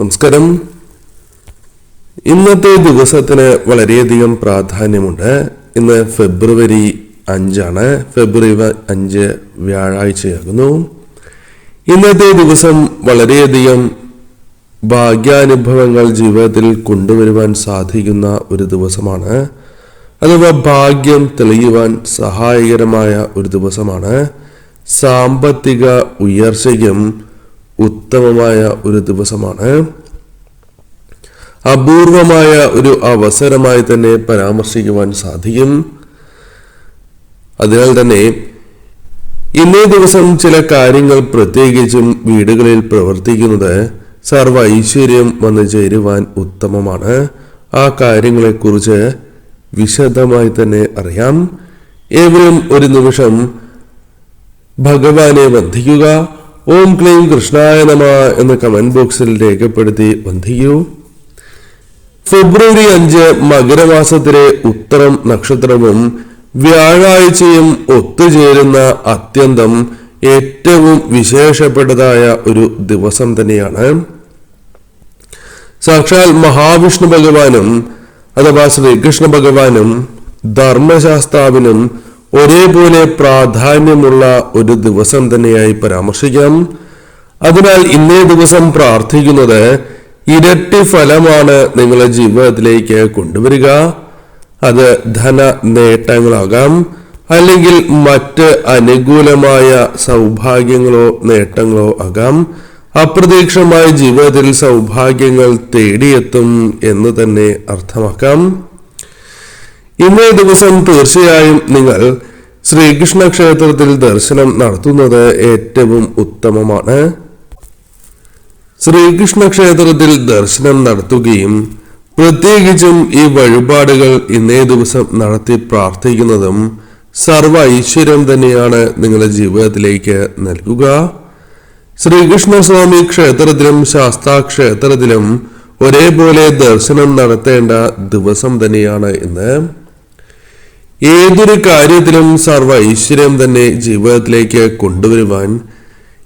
നമസ്കാരം. ഇന്നത്തെ ദിവസത്തിന് വളരെയധികം പ്രാധാന്യമുണ്ട്. ഇന്ന് ഫെബ്രുവരി അഞ്ചാണ്. ഫെബ്രുവരി അഞ്ച് വ്യാഴാഴ്ചയാകുന്നു. ഇന്നത്തെ ദിവസം വളരെയധികം ഭാഗ്യാനുഭവങ്ങൾ ജീവിതത്തിൽ കൊണ്ടുവരുവാൻ സാധിക്കുന്ന ഒരു ദിവസമാണ്. അഥവാ ഭാഗ്യം തെളിയുവാൻ സഹായകരമായ ഒരു ദിവസമാണ്. സാമ്പത്തിക ഉയർച്ചയ്ക്കും ഉത്തമമായ ഒരു ദിവസമാണ്. അപൂർവമായ ഒരു അവസരമായി തന്നെ പരാമർശിക്കുവാൻ സാധിക്കും. അതിനാൽ തന്നെ ഇന്നേ ദിവസം ചില കാര്യങ്ങൾ പ്രത്യേകിച്ചും വീടുകളിൽ പ്രവർത്തിക്കുന്നത് സർവ ഐശ്വര്യം വന്നു ചേരുവാൻ ഉത്തമമാണ്. ആ കാര്യങ്ങളെക്കുറിച്ച് വിശദമായി തന്നെ അറിയാം. ഏവരും ഒരു നിമിഷം ഭഗവാനെ വന്ദിക്കുക ഓം ക്ലീം കൃഷ്ണായ നമ എന്ന് കമന്റ് ബോക്സിൽ രേഖപ്പെടുത്തി വന്ദിക്കൂ. ഫെബ്രുവരി അഞ്ച് മകരമാസത്തിലെ ഉത്തരം നക്ഷത്രവും വ്യാഴാഴ്ചയും ഒത്തുചേരുന്ന അത്യന്തം ഏറ്റവും വിശേഷപ്പെട്ടതായ ഒരു ദിവസം തന്നെയാണ്. സാക്ഷാൽ മഹാവിഷ്ണു ഭഗവാനും അഥവാ ശ്രീകൃഷ്ണ ഭഗവാനും ധർമ്മശാസ്താവിനും ഒരേപോലെ പ്രാധാന്യമുള്ള ഒരു ദിവസം തന്നെയായി പരാമർശിക്കാം. അതിനാൽ ഇന്നേ ദിവസം പ്രാർത്ഥിക്കുന്നത് ഇരട്ടി ഫലമാണ് നിങ്ങളുടെ ജീവിതത്തിലേക്ക് കൊണ്ടുവരിക. അത് ധന നേട്ടങ്ങളാകാം. അല്ലെങ്കിൽ മറ്റ് അനുകൂലമായ സൗഭാഗ്യങ്ങളോ നേട്ടങ്ങളോ ആകാം. അപ്രതീക്ഷമായ ജീവിതത്തിൽ സൗഭാഗ്യങ്ങൾ തേടിയെത്തും എന്ന് തന്നെ അർത്ഥമാക്കാം. ഇന്നേ ദിവസം തീർച്ചയായും നിങ്ങൾ ശ്രീകൃഷ്ണ ക്ഷേത്രത്തിൽ ദർശനം നടത്തുന്നത് ഏറ്റവും ഉത്തമമാണ്. ശ്രീകൃഷ്ണ ക്ഷേത്രത്തിൽ ദർശനം നടത്തുകയും പ്രത്യേകിച്ചും ഈ വഴിപാടുകൾ ഇന്നേ ദിവസം നടത്തി പ്രാർത്ഥിക്കുന്നതും സർവ ഐശ്വര്യം തന്നെയാണ് നിങ്ങളുടെ ജീവിതത്തിലേക്ക് നൽകുക. ശ്രീകൃഷ്ണസ്വാമി ക്ഷേത്രത്തിലും ശാസ്താ ക്ഷേത്രത്തിലും ഒരേപോലെ ദർശനം നടത്തേണ്ട ദിവസം തന്നെയാണ് ഇന്ന്. ഏതൊരു കാര്യത്തിലും സർവ ഐശ്വര്യം തന്നെ ജീവിതത്തിലേക്ക് കൊണ്ടുവരുവാൻ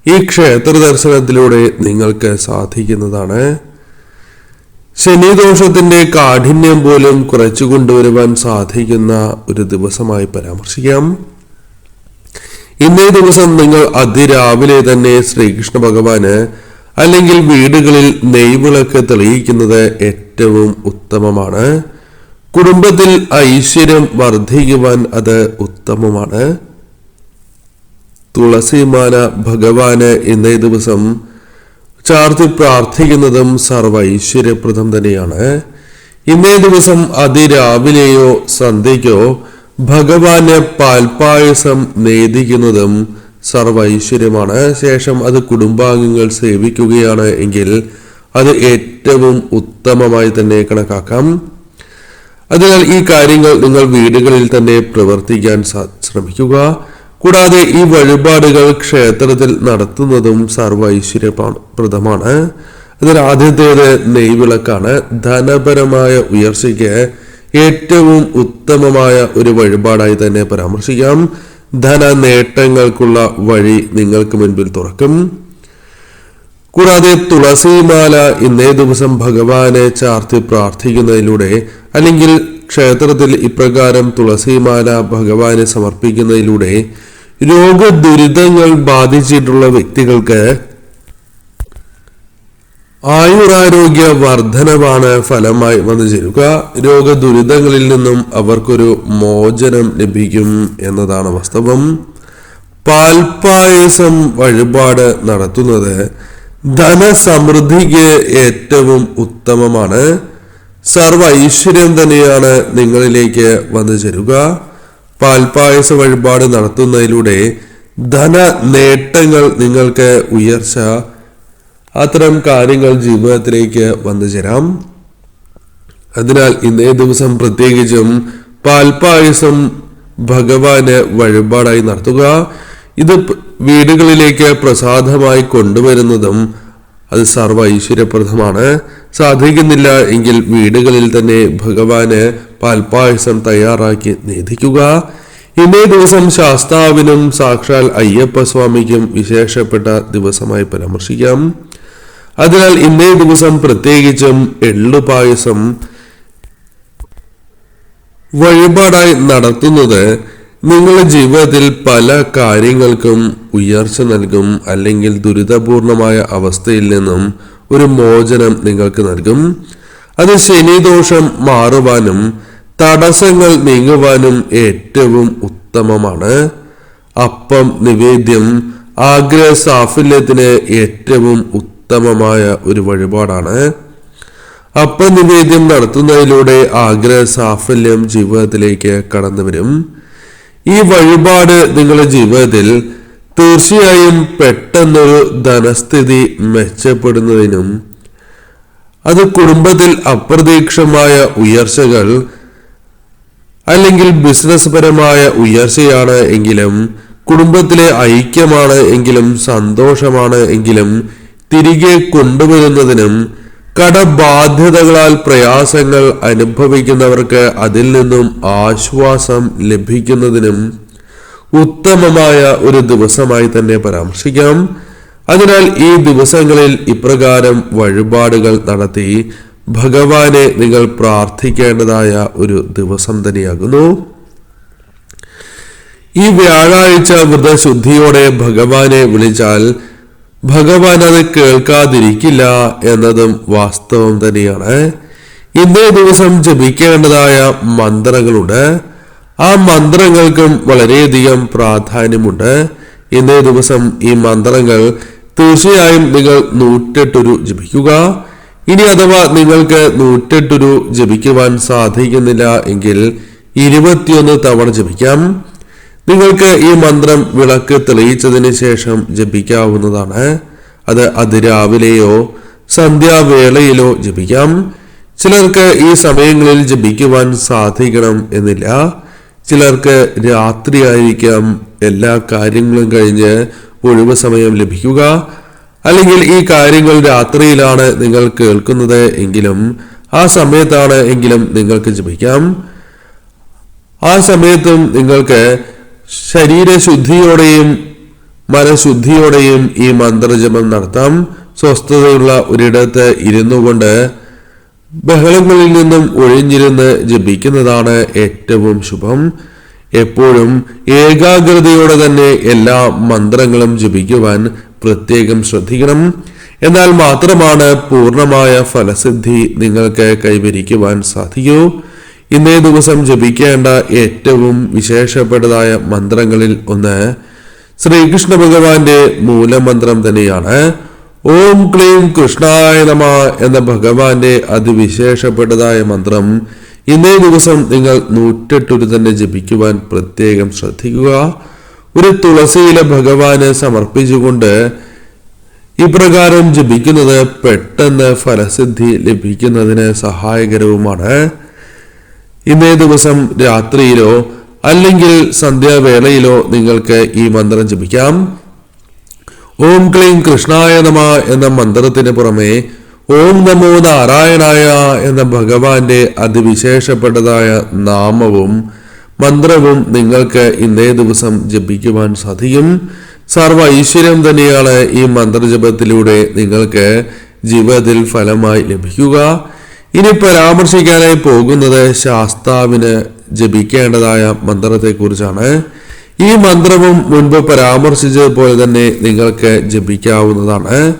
ഈ ക്ഷേത്ര ദർശനത്തിലൂടെ നിങ്ങൾക്ക് സാധിക്കുന്നതാണ്. ശനിദോഷത്തിന്റെ കാഠിന്യം പോലും കുറച്ചു കൊണ്ടുവരുവാൻ സാധിക്കുന്ന ഒരു ദിവസമായി പരാമർശിക്കാം. ഇന്നേ ദിവസം നിങ്ങൾ അതിരാവിലെ തന്നെ ശ്രീകൃഷ്ണ ഭഗവാന് അല്ലെങ്കിൽ വീടുകളിൽ നെയ്വിളക്ക് തെളിയിക്കുന്നത് ഏറ്റവും ഉത്തമമാണ്. കുടുംബത്തിൽ ഐശ്വര്യം വർദ്ധിക്കുവാൻ അത് ഉത്തമമാണ്. തുളസിമാല ഭഗവാന് ഇന്നേ ദിവസം ചാർത്തി പ്രാർത്ഥിക്കുന്നതും സർവ ഐശ്വര്യപ്രദം തന്നെയാണ്. ഇന്നേ ദിവസം അതിരാവിലെയോ സന്ധ്യയ്ക്കോ ഭഗവാന് പാൽപായസം നേദിക്കുന്നതും സർവ ഐശ്വര്യമാണ്. ശേഷം അത് കുടുംബാംഗങ്ങൾ സേവിക്കുകയാണ് എങ്കിൽ അത് ഏറ്റവും ഉത്തമമായി തന്നെ കണക്കാക്കാം. അതിനാൽ ഈ കാര്യങ്ങൾ നിങ്ങൾ വീടുകളിൽ തന്നെ പ്രവർത്തിക്കാൻ ശ്രമിക്കുക. കൂടാതെ ഈ വഴിപാടുകൾ ക്ഷേത്രത്തിൽ നടത്തുന്നതും സർവ ഐശ്വര്യപ്രദമാണ് അതിൽ ആദ്യത്തേത് നെയ്വിളക്കാണ്. ധനപരമായ ഉയർച്ചയ്ക്ക് ഏറ്റവും ഉത്തമമായ ഒരു വഴിപാടായി തന്നെ പരാമർശിക്കാം. ധന നേട്ടങ്ങൾക്കുള്ള വഴി നിങ്ങൾക്ക് മുൻപിൽ തുറക്കും. കൂടാതെ തുളസിമാല ഇന്നേ ദിവസം ഭഗവാനെ ചാർത്തി പ്രാർത്ഥിക്കുന്നതിലൂടെ അല്ലെങ്കിൽ ക്ഷേത്രത്തിൽ ഇപ്രകാരം തുളസിമാല ഭഗവാനെ സമർപ്പിക്കുന്നതിലൂടെ രോഗദുരിതങ്ങൾ ബാധിച്ചിട്ടുള്ള വ്യക്തികൾക്ക് ആയുരാരോഗ്യ വർധനമാണ് ഫലമായി വന്നു ചേരുക. രോഗദുരിതങ്ങളിൽ നിന്നും അവർക്കൊരു മോചനം ലഭിക്കും എന്നതാണ് വാസ്തവം. പാൽപായസം വഴിപാട് നടത്തുന്നത് ധനസമൃദ്ധിക്ക് ഏറ്റവും ഉത്തമമാണ്. സർവ ഐശ്വര്യം തന്നെയാണ് നിങ്ങളിലേക്ക് വന്നു ചേരുക. പാൽപായസ വഴിപാട് നടത്തുന്നതിലൂടെ ധന നേട്ടങ്ങൾ നിങ്ങൾക്ക് ഉയർച്ച. അത്തരം കാര്യങ്ങൾ ജീവിതത്തിലേക്ക് വന്നു ചേരാം. അതിനാൽ ഇന്നേ ദിവസം പ്രത്യേകിച്ചും പാൽപായസം ഭഗവാന് വഴിപാടായി നടത്തുക. ഇത് വീടുകളിലേക്ക് പ്രസാദമായി കൊണ്ടുവരുന്നതും അത് സർവ ഐശ്വര്യപ്രദമാണ് സാധിക്കുന്നില്ല എങ്കിൽ വീടുകളിൽ തന്നെ ഭഗവാന് പാൽപായസം തയ്യാറാക്കി നേദിക്കുക ഇന്നേ ദിവസം ശാസ്താവിനും സാക്ഷാൽ അയ്യപ്പ സ്വാമിക്കും വിശേഷപ്പെട്ട ദിവസമായി പരാമർശിക്കാം. അതിനാൽ ഇന്നേ ദിവസം പ്രത്യേകിച്ചും എള്ളു പായസം വഴിപാടായി നടത്തുന്നത് നിങ്ങളുടെ ജീവിതത്തിൽ പല കാര്യങ്ങൾക്കും ഉയർച്ച നൽകും അല്ലെങ്കിൽ ദുരിതപൂർണമായ അവസ്ഥയിൽ നിന്നും ഒരു മോചനം നിങ്ങൾക്ക് നൽകും. അത് ശനിദോഷം മാറുവാനും തടസ്സങ്ങൾ നീങ്ങുവാനും ഏറ്റവും ഉത്തമമാണ്. അപ്പം നിവേദ്യം ആഗ്രഹ സാഫല്യത്തിന് ഏറ്റവും ഉത്തമമായ ഒരു വഴിപാടാണ്. അപ്പം നിവേദ്യം നടത്തുന്നതിലൂടെ ആഗ്രഹ സാഫല്യം ജീവിതത്തിലേക്ക് കടന്നു വരും ഈ വഴിപാട് നിങ്ങളുടെ ജീവിതത്തിൽ തീർച്ചയായും പെട്ടെന്നൊരു ധനസ്ഥിതി മെച്ചപ്പെടുന്നതിനും അത് കുടുംബത്തിൽ അപ്രതീക്ഷമായ ഉയർച്ചകൾ അല്ലെങ്കിൽ ബിസിനസ് പരമായ ഉയർച്ചയാണ് എങ്കിലും കുടുംബത്തിലെ ഐക്യമാണ് എങ്കിലും സന്തോഷമാണ് എങ്കിലും തിരികെ കൊണ്ടുവരുന്നതിനും കടബാധ്യതകളാൽ പ്രയാസങ്ങൾ അനുഭവിക്കുന്നവർക്ക് അതിൽ നിന്നും ആശ്വാസം ലഭിക്കുന്നതിനും ഉത്തമമായ ഒരു ദിവസമായി തന്നെ പരാമർശിക്കാം. അതിനാൽ ഈ ദിവസങ്ങളിൽ ഇപ്രകാരം വഴിപാടുകൾ നടത്തി ഭഗവാനെ നിങ്ങൾ പ്രാർത്ഥിക്കേണ്ടതായ ഒരു ദിവസം തന്നെയാകുന്നു. ഈ വ്യാഴാഴ്ച വ്രതശുദ്ധിയോടെ ഭഗവാനെ വിളിച്ചാൽ ഭഗവാൻ അത് കേൾക്കാതിരിക്കില്ല എന്നതും വാസ്തവം തന്നെയാണ്. ഇന്നേ ദിവസം ജപിക്കേണ്ടതായ മന്ത്രങ്ങളുണ്ട്. ആ മന്ത്രങ്ങൾക്കും വളരെയധികം പ്രാധാന്യമുണ്ട്. ഇന്നേ ദിവസം ഈ മന്ത്രങ്ങൾ തീർച്ചയായും നിങ്ങൾ നൂറ്റെട്ടൊരു ജപിക്കുക. ഇനി അഥവാ നിങ്ങൾക്ക് നൂറ്റെട്ടൊരു ജപിക്കുവാൻ സാധിക്കുന്നില്ല എങ്കിൽ ഇരുപത്തിയൊന്ന് തവണ ജപിക്കാം. നിങ്ങൾക്ക് ഈ മന്ത്രം വിളക്ക് തെളിയിച്ചതിന് ശേഷം ജപിക്കാവുന്നതാണ്. അത് അതിരാവിലെയോ സന്ധ്യാവേളയിലോ ജപിക്കാം. ചിലർക്ക് ഈ സമയങ്ങളിൽ ജപിക്കുവാൻ സാധിക്കണം എന്നില്ല. ചിലർക്ക് രാത്രിയായിരിക്കാം എല്ലാ കാര്യങ്ങളും കഴിഞ്ഞ് ഒഴിവ് സമയം ലഭിക്കുക. അല്ലെങ്കിൽ ഈ കാര്യങ്ങൾ രാത്രിയിലാണ് നിങ്ങൾ കേൾക്കുന്നത് എങ്കിലും ആ സമയത്താണ് എങ്കിലും നിങ്ങൾക്ക് ജപിക്കാം. ആ സമയത്തും നിങ്ങൾക്ക് ശരീരശുദ്ധിയോടെയും മനഃശുദ്ധിയോടെയും ഈ മന്ത്രജപം നടത്താം. സ്വസ്ഥതയുള്ള ഒരിടത്ത് ഇരുന്നു കൊണ്ട് ബഹളങ്ങളിൽ നിന്നും ഒഴിഞ്ഞിരുന്ന് ജപിക്കുന്നതാണ് ഏറ്റവും ശുഭം. എപ്പോഴും ഏകാഗ്രതയോടെ തന്നെ എല്ലാ മന്ത്രങ്ങളും ജപിക്കുവാൻ പ്രത്യേകം ശ്രദ്ധിക്കണം. എന്നാൽ മാത്രമാണ് പൂർണമായ ഫലസിദ്ധി നിങ്ങൾക്ക് കൈവരിക്കുവാൻ സാധിക്കൂ. ഇന്നേ ദിവസം ജപിക്കേണ്ട ഏറ്റവും വിശേഷപ്പെട്ടതായ മന്ത്രങ്ങളിൽ ഒന്ന് ശ്രീകൃഷ്ണ ഭഗവാന്റെ മൂലമന്ത്രം തന്നെയാണ്. ഓം ക്ലീം കൃഷ്ണായ നമ എന്ന ഭഗവാന്റെ അതിവിശേഷപ്പെട്ടതായ മന്ത്രം ഇന്നേ ദിവസം നിങ്ങൾ നൂറ്റെട്ടൊരു തന്നെ ജപിക്കുവാൻ പ്രത്യേകം ശ്രദ്ധിക്കുക. ഒരു തുളസിയില ഭഗവാന് സമർപ്പിച്ചുകൊണ്ട് ഇപ്രകാരം ജപിക്കുന്നത് പെട്ടെന്ന് ഫലസിദ്ധി ലഭിക്കുന്നതിന് സഹായകരവുമാണ്. ഇന്നേ ദിവസം രാത്രിയിലോ അല്ലെങ്കിൽ സന്ധ്യാവേളയിലോ നിങ്ങൾക്ക് ഈ മന്ത്രം ജപിക്കാം. ഓം ക്ലീം കൃഷ്ണായ നമ എന്ന മന്ത്രത്തിന് പുറമെ ഓം നമോ നാരായണായ എന്ന ഭഗവാന്റെ അതിവിശേഷപ്പെട്ടതായ നാമവും മന്ത്രവും നിങ്ങൾക്ക് ഇന്നേ ദിവസം ജപിക്കുവാൻ സാധിക്കും. സർവ ഐശ്വര്യം തന്നെയാണ് ഈ മന്ത്രജപത്തിലൂടെ നിങ്ങൾക്ക് ജീവിതത്തിൽ ഫലമായി ലഭിക്കുക. ഇനി പരാമർശിക്കാനായി പോകുന്നത് ശാസ്താവിന് ജപിക്കേണ്ടതായ മന്ത്രത്തെക്കുറിച്ചാണ്. ഈ മന്ത്രവും മുൻപ് പരാമർശിച്ചതുപോലെ തന്നെ നിങ്ങൾക്ക് ജപിക്കാവുന്നതാണ്.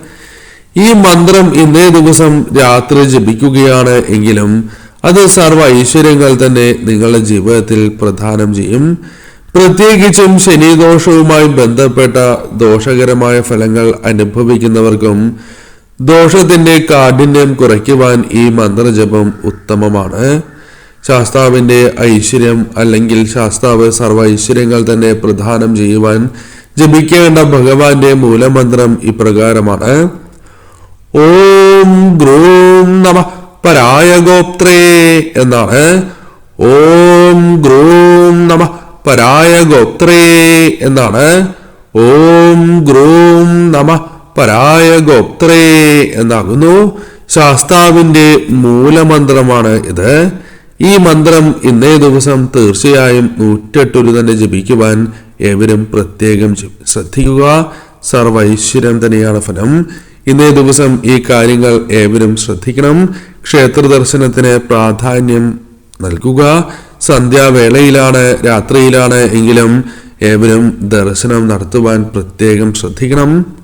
ഈ മന്ത്രം ഇന്നേ ദിവസം രാത്രി ജപിക്കുകയാണ് എങ്കിലും അത് സർവ ഐശ്വര്യങ്ങൾ തന്നെ നിങ്ങളുടെ ജീവിതത്തിൽ പ്രധാനം ചെയ്യും. പ്രത്യേകിച്ചും ശനിദോഷവുമായി ബന്ധപ്പെട്ട ദോഷകരമായ ഫലങ്ങൾ അനുഭവിക്കുന്നവർക്കും ദോഷത്തിന്റെ കാഠിന്യം കുറയ്ക്കുവാൻ ഈ മന്ത്രജപം ഉത്തമമാണ്. ശാസ്താവിന്റെ ഐശ്വര്യം അല്ലെങ്കിൽ ശാസ്താവ് സർവ ഐശ്വര്യങ്ങൾ തന്നെ പ്രധാനം ചെയ്യുവാൻ ജപിക്കേണ്ട ഭഗവാന്റെ മൂലമന്ത്രം ഇപ്രകാരമാണ്. ഓം ഗ്രൂം നമ പരായ ഗോപ്ത്രേ എന്നാണ്. ഓം ഗ്രൂം നമ പരായ ഗോപ്ത്രേ എന്നാണ്. ഓം ഗ്രൂം നമ പരായ ഗോപ്ത്രേ എന്നാകുന്നു. ശാസ്താവിന്റെ മൂലമന്ത്രമാണ് ഇത്. ഈ മന്ത്രം ഇന്നേ ദിവസം തീർച്ചയായും നൂറ്റെട്ടൊരു തന്നെ ജപിക്കുവാൻ ഏവരും പ്രത്യേകം ശ്രദ്ധിക്കുക. സർവൈശ്വര്യം തന്നെയാണ് ഫലം ഇന്നേ ദിവസം ഈ കാര്യങ്ങൾ ഏവരും ശ്രദ്ധിക്കണം. ക്ഷേത്ര ദർശനത്തിന് പ്രാധാന്യം നൽകുക. സന്ധ്യാവേളയിലാണ് രാത്രിയിലാണ് എങ്കിലും ഏവരും ദർശനം നടത്തുവാൻ പ്രത്യേകം ശ്രദ്ധിക്കണം.